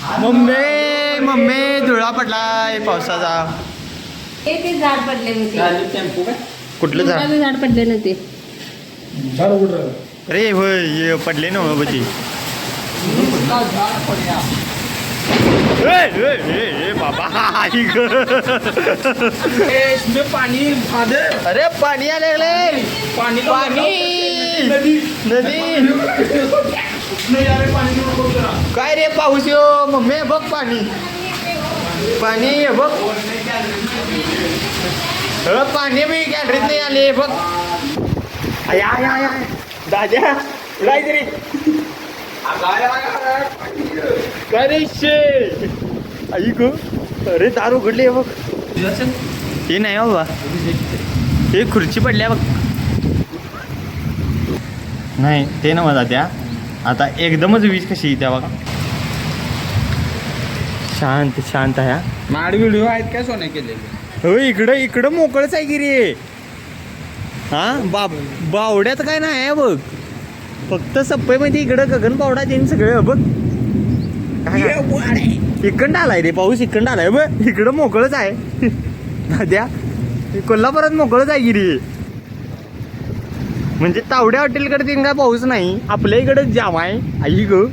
Mummy mummy Dhula पडलाय पावसाचा. ते ते झाड पडले होते. कुठलं झाड? झाड पडले नव्हते. झाड कुठं अरे होय हे पडले ना बची बाबा आई ग. इसमें पाणी फादर अरे पाणी आले पाणी पाणी. नदी. नदी नाही अरे पाणी नको जरा. काय रे पाऊस यो मम्मी हे बघ पाणी. पाणी हे बघ. अ, पाणी मी गॅलरीत नाही आले बघ. या या आय आय. दाद्या रे शे? आई अरे दारू उघडली आहे बघ. हे नाही हो, बाबा. हे खुर्ची पडल्या बघ. नाही ते ना माझा त्या आता एकदमच वीज कशी त्या बघा. शांत शांत आहे हा. माड व्हिडिओ आहेत काय सोने केलेले? हो इकडं इकडं मोकळच आहे की रे. हा? बाब बावड्यात काय नाही आहे बघ. फक्त सप्पईमध्ये इकडं गगन बावडा देईन सगळं बघ. काय? इकडं आलाय रे पाऊस इकडं आलाय बघ. इकडं मोकळच आहे. नद्या. कोल्हापुरात मोकळच आहे की रे. म्हणजे तावड्या हॉटेलकडे तीन काय पाऊस नाही. आपल्या इकडं जाम आहे. आई ग.